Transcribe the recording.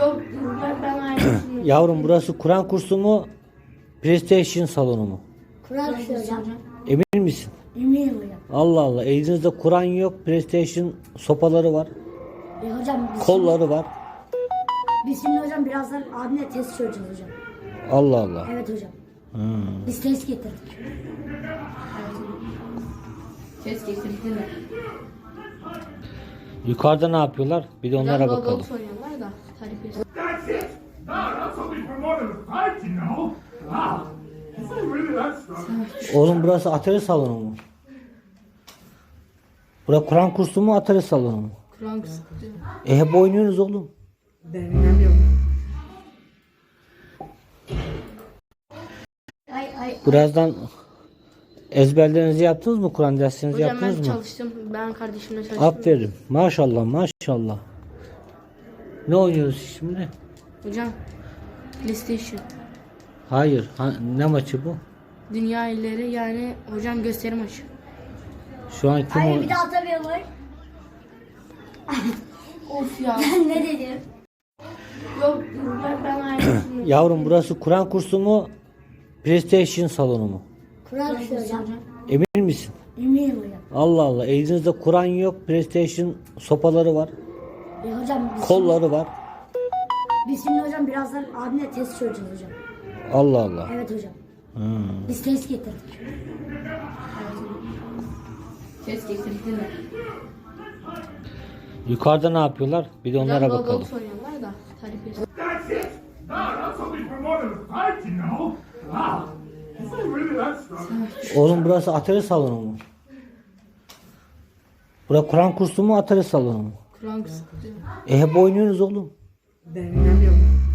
Yok ben, ben aynısını. Yavrum burası Kur'an kursu mu? PlayStation salonu mu? Kur'an kursu hocam. Emin misin? Eminim hocam. Allah Allah. Elinizde Kur'an yok. PlayStation sopaları var. E hocam biz, Kolları var. biz şimdi hocam birazdan abimle test çözeceğiz hocam. Allah Allah. Evet hocam. Hmm. Biz test getirdik. Ses getirdiler. Yukarıda ne yapıyorlar? Bir de onlara bakalım. Roblox oynuyorlar da. That's it. No, that's something for more than you know. Wow. Is it really that strong? Oğlum burası atari salonu mu? Bura Kur'an kursu mu atari salonu mu? Kur'an kursu. E hep oynuyorsunuz oğlum. Ben inanıyorum. Ay ay. Birazdan ezberlerinizi yaptınız mı? Kur'an derslerinizi Hocam ben yaptınız mı? çalıştım. Ben kardeşimle çalıştım. Aferin. Maşallah maşallah. Ne oynuyoruz şimdi? Hocam PlayStation. Hayır. Ha- ne maçı bu? Dünya illeri yani hocam gösteri maçı. Şu an kim Ay oynuyor? bir daha atamıyorum. Of ya. Ben ne dedim? Yok ben, ben. Yavrum burası Kur'an kursu mu? PlayStation salonu mu? Kur'an kursu hocam. Emin misin? Eminim hocam. Allah Allah. Elinizde Kur'an yok. PlayStation sopaları var. E hocam biz, Kolları var. biz şimdi hocam birazdan abimle test çözeceğiz hocam. Allah Allah. Evet hocam. Hmm. Biz test getirdik. Ses getirdiler. Yukarıda ne yapıyorlar? Bir de onlara Biraz bakalım. Roblox oynuyorlar da. Tarifi. That's it. No, that's something for more than a fight, you know. Wow. Is it really that strong? Oğlum burası atari salonu mu? Bura Kur'an kursu mu atari salonu mu? Kursu diyor. E hep oynuyorsunuz oğlum. Ben inanıyorum.